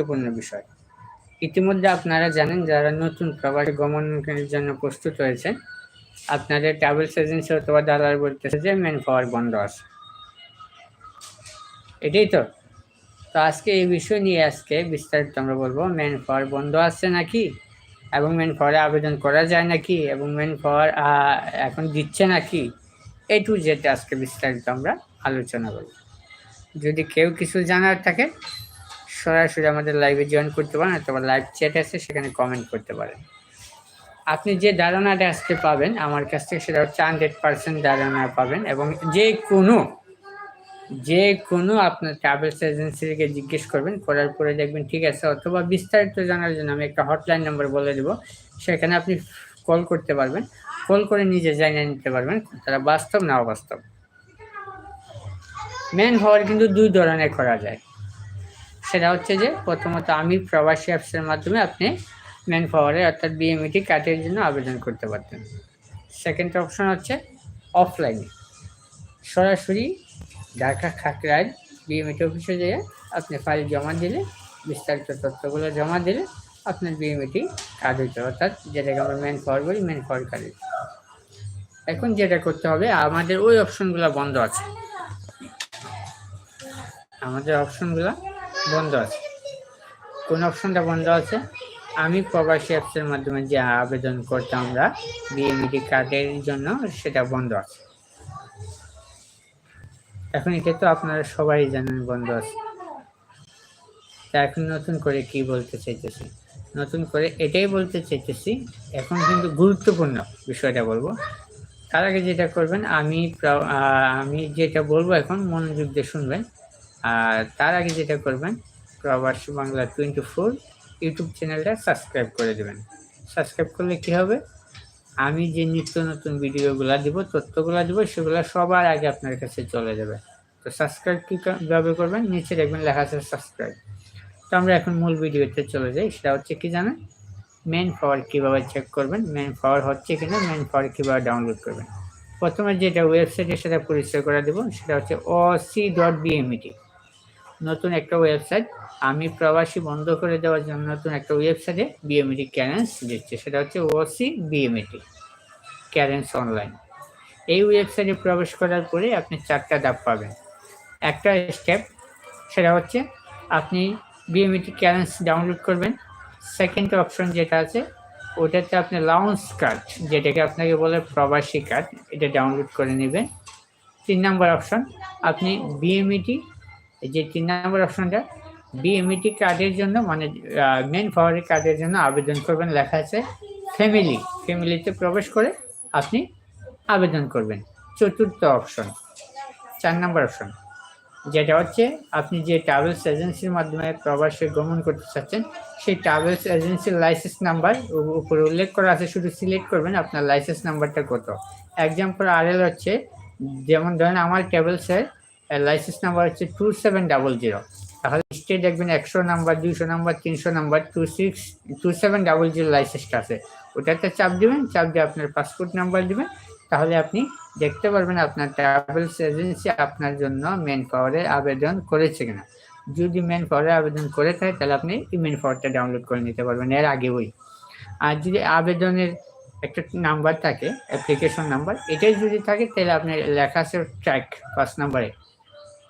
গুরুত্বপূর্ণ বিষয়। ইতিমধ্যে আপনারা জানেন যারা নতুন প্রবাসী গমনের জন্য প্রস্তুত হয়েছেন আপনাদের ট্রাভেলস এজেন্সি অথবা দালাল বলতেছে যে মেন পাওয়ার বন্ধ আছে। এটাই তো। তো আজকে এই বিষয় নিয়ে আজকে বিস্তারিত আমরা বলব মেন পাওয়ার বন্ধ আছে নাকি এবং মেন পাওয়ারে আবেদন করা যায় নাকি এবং মেন পাওয়ার এখন দিচ্ছে নাকি? এই টু জেড আজকে বিস্তারিত আমরা আলোচনা করব। যদি কেউ কিছু জানার থাকে সরাসরি আমাদের লাইভে জয়েন করতে পারেন অথবা লাইভ চ্যাট আছে, সেখানে কমেন্ট করতে পারেন। আপনি যে ধারণাটা আজকে পাবেন, আমার কাছ থেকে সেটা হচ্ছে হান্ড্রেড পার্সেন্ট ধারণা পাবেন এবং যে কোনো যে কোনো আপনার ট্রাভেলস এজেন্সিকে জিজ্ঞেস করবেন, করার পরে দেখবেন ঠিক আছে, অথবা বিস্তারিত জানার জন্য আমি একটা হটলাইন নাম্বার বলে দেবো, সেখানে আপনি কল করতে পারবেন। কল করে নিজে জানিয়ে নিতে পারবেন, তারা বাস্তব না অবাস্তব। মেন হওয়ার কিন্তু দুই ধরনের করা যায়। সেটা হচ্ছে যে প্রথমত আমি প্রবাসী অ্যাপসের মাধ্যমে আপনি ম্যান পাওয়ারে অর্থাৎ বিএমইটি কার্ডের জন্য আবেদন করতে পারতেন। সেকেন্ড অপশন হচ্ছে অফলাইনে সরাসরি ঢাকা খাকরায় বিএমইটি অফিসে যেয়ে আপনি ফাইল জমা দিলে, বিস্তারিত তথ্যগুলো জমা দিলে আপনার বিএমইটি কার্ড হইতে অর্থাৎ যেটাকে আমরা ম্যান পাওয়ার বলি, ম্যান পাওয়ার কার্ড এখন যেটা করতে হবে, আমাদের ওই অপশনগুলো বন্ধ আছে। আমাদের অপশনগুলো বন্ধ আছে। কোন অপশনটা বন্ধ আছে? আমি প্রবাসী অ্যাপসের মাধ্যমে যে আবেদন করতাম আমরা বিএমইডি কার্ডের জন্য, সেটা বন্ধ আছে। এখন এটা তো আপনারা সবাই জানেন বন্ধ আছে। তা এখন নতুন করে কি বলতে চাইতেছি? নতুন করে এটাই বলতে চাইতেছি, এখন কিন্তু গুরুত্বপূর্ণ বিষয়টা বলব। তার আগে যেটা করবেন, আমি আমি যেটা বলব এখন, মনোযোগ দিয়ে শুনবেন। আর তার আগে যেটা করবেন, প্রবাসী বাংলা টোয়েন্টি ফোর ইউটিউব চ্যানেলটা সাবস্ক্রাইব করে দেবেন। সাবস্ক্রাইব করলে কি হবে? আমি যে নিত্য নতুন ভিডিওগুলো দিব, তথ্যগুলো দিব, সেগুলো সবার আগে আপনার কাছে চলে যাবে। তো সাবস্ক্রাইব কীভাবে করবেন? নিচে দেখবেন লেখা আছে সাবস্ক্রাইব তো আমরা এখন মূল ভিডিওতে চলে যাই, সেটা হচ্ছে কি জানেন? মেন পাওয়ার কীভাবে চেক করবেন? মেন পাওয়ার হচ্ছে কি না মেন পাওয়ার কীভাবে ডাউনলোড করবেন? প্রথমে যেটা ওয়েবসাইটের সাথে পরিচয় করে দেবো, সেটা হচ্ছে ও সি ডট বিএমইটি নতুন একটা ওয়েবসাইট আমি প্রবাসী বন্ধ করে দেওয়ার জন্য নতুন একটা ওয়েবসাইটে বিএমইটি ক্যারেন্স দিচ্ছে। সেটা হচ্ছে ওসি বিএমইটি ক্যারেন্স অনলাইন এই ওয়েবসাইটে প্রবেশ করার পরে আপনি চারটা ধাপ পাবেন। একটা স্টেপ সেটা হচ্ছে আপনি বিএমইটি ক্যারেন্স ডাউনলোড করবেন। সেকেন্ড অপশন যেটা আছে, ওটাতে আপনি লাউন্স কার্ড যেটাকে আপনাকে বলে প্রবাসী কার্ড এটা ডাউনলোড করে নেবেন। তিন নম্বর অপশন আপনি বিএমইটি যে তিন নম্বর অপশনটা বিএমইটি কার্ডের জন্য মানে মেন পাওয়ারের কার্ডের জন্য আবেদন করবেন, লেখা আছে ফ্যামিলি ফ্যামিলিতে প্রবেশ করে আপনি আবেদন করবেন। চতুর্থ অপশন, চার নম্বর অপশন, যেটা হচ্ছে, আপনি যে ট্রাভেলস এজেন্সির মাধ্যমে প্রবাসে গমন করতে চাচ্ছেন, সেই ট্রাভেলস এজেন্সির লাইসেন্স নাম্বার উপরে উল্লেখ করা আছে, শুধু সিলেক্ট করবেন আপনার লাইসেন্স নাম্বারটা কত। এক্সাম্পল আর এল হচ্ছে, যেমন ধরেন আমার ট্রাভেলসের লাইসেন্স নাম্বার হচ্ছে টু সেভেন ডাবল জিরো তাহলে স্টেট দেখবেন একশো নাম্বার, দুইশো নাম্বার, তিনশো number two six two seven double zero লাইসেন্সটা আছে। ওটাতে চাপ দিবেন, চাপ দিয়ে আপনার পাসপোর্ট নাম্বার দেবেন। তাহলে আপনি দেখতে পারবেন আপনার ট্রাভেলস এজেন্সি আপনার জন্য মেন পাওয়ারে আবেদন করেছে কিনা। যদি মেন পাওয়ারে আবেদন করে থাকে, তাহলে আপনি মেন পাওয়ারটা ডাউনলোড করে নিতে পারবেন এর আগে ওই আর যদি আবেদনের একটা নাম্বার থাকে অ্যাপ্লিকেশন নাম্বার এটাই যদি থাকে, তাহলে আপনার লেখা আছে ট্র্যাক পাঁচ নাম্বারে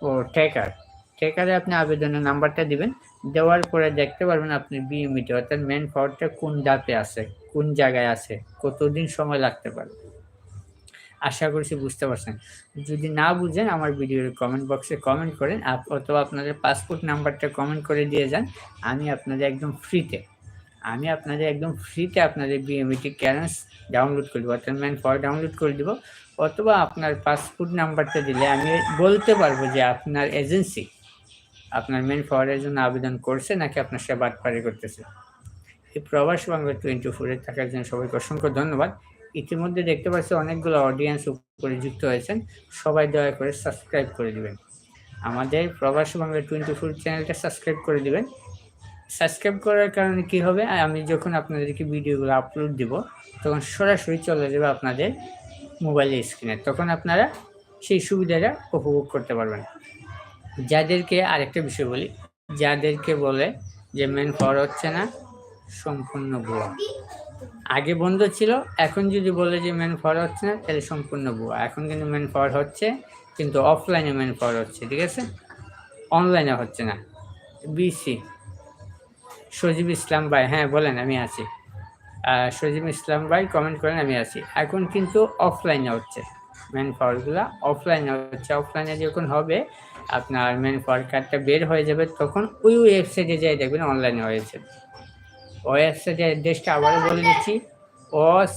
ও ট্র্যাকার ট্র্যাকারে আপনি আবেদনের নাম্বারটা দিবেন। দেওয়ার পরে দেখতে পারবেন আপনি বিএমইটি অর্থাৎ মেন পাওয়ারটা কোন দাপে আছে, কোন জায়গায় আছে, কতদিন সময় লাগতে পারে। আশা করছি বুঝতে পারছেন। যদি না বুঝেন, আমার ভিডিওর কমেন্ট বক্সে কমেন্ট করেন অথবা আপনাদের পাসপোর্ট নাম্বারটা কমেন্ট করে দিয়ে যান। আমি আপনাদের একদম ফ্রিতে আমি আপনাদের একদম ফ্রিতে আপনাদের বিএমইটি ক্যারেন্স ডাউনলোড করে দেবো, অর্থাৎ ম্যান পাওয়ার ডাউনলোড করে দেবো, অথবা আপনার পাসপোর্ট নাম্বারটা দিলে আমি বলতে পারব যে আপনার এজেন্সি আপনার মেন পাওয়ারের জন্য আবেদন করছে নাকি আপনার সে বাটপাড়ি করতেছে। এই প্রবাস বাংলা টোয়েন্টি ফোরে থাকার জন্য সবাইকে অসংখ্য ধন্যবাদ। ইতিমধ্যে দেখতে পাচ্ছি অনেকগুলো অডিয়েন্স উপরে যুক্ত হয়েছেন, সবাই দয়া করে সাবস্ক্রাইব করে দিবেন। আমাদের প্রবাস বাংলা টোয়েন্টি ফোর চ্যানেলটা সাবস্ক্রাইব করে দিবেন। সাবস্ক্রাইব করার কারণে কি হবে? আমি যখন আপনাদেরকে ভিডিওগুলো আপলোড দিব, তখন সরাসরি চলে যাবে আপনাদের মোবাইলের স্ক্রিনে তখন আপনারা সেই সুবিধাটা উপভোগ করতে পারবেন। যাদেরকে আরেকটা বিষয় বলি, যাদেরকে বলে যে মেন ফর হচ্ছে না, সম্পূর্ণ ভুয়া। আগে বন্ধ ছিল, এখন যদি বলে যে মেন ফর হচ্ছে না, তাহলে সম্পূর্ণ ভুয়া। এখন কিন্তু মেন ফর হচ্ছে, কিন্তু অফলাইনে মেন ফর হচ্ছে, ঠিক আছে? অনলাইনে হচ্ছে না। বিসি সজীব ইসলাম ভাই হ্যাঁ বলেন, আমি আছি। সজীব ইসলাম ভাই কমেন্ট করেন, আমি আছি। এখন কিন্তু অফলাইনে হচ্ছে। মেন ফলগুলো অফলাইনে হচ্ছে। অফলাইনে যখন হবে, আপনার মেন পাওয়ার কার্ডটা বের হয়ে যাবে, তখন ওই ওয়েবসাইটে যাই দেখবেন অনলাইনে হয়েছে। ওয়েবসাইটের অ্যাড্রেসটা আবারও বলে দিচ্ছি।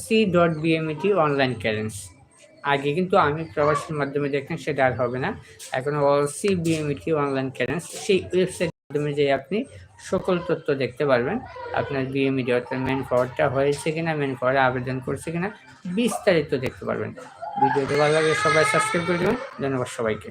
সি ডট বিএমইটি অনলাইন ক্যারেন্স আগে কিন্তু আমি প্রবাসের মাধ্যমে দেখেন, সেটা আর হবে না। এখন সি বিএমইটি অনলাইন ক্যারেন্স সেই ওয়েবসাইটের মাধ্যমে যে আপনি সকল তথ্য দেখতে পারবেন। আপনার বিএমইডি অর্থাৎ মেন ফরওয়ার্ডটা হয়েছে কিনা মেন ফরওয়ার্ডে আবেদন করছে কিনা, বিস্তারিত দেখতে পারবেন। ভিডিওটি ভালো লাগে সবাই সাবস্ক্রাইব করে দেবেন। ধন্যবাদ সবাইকে।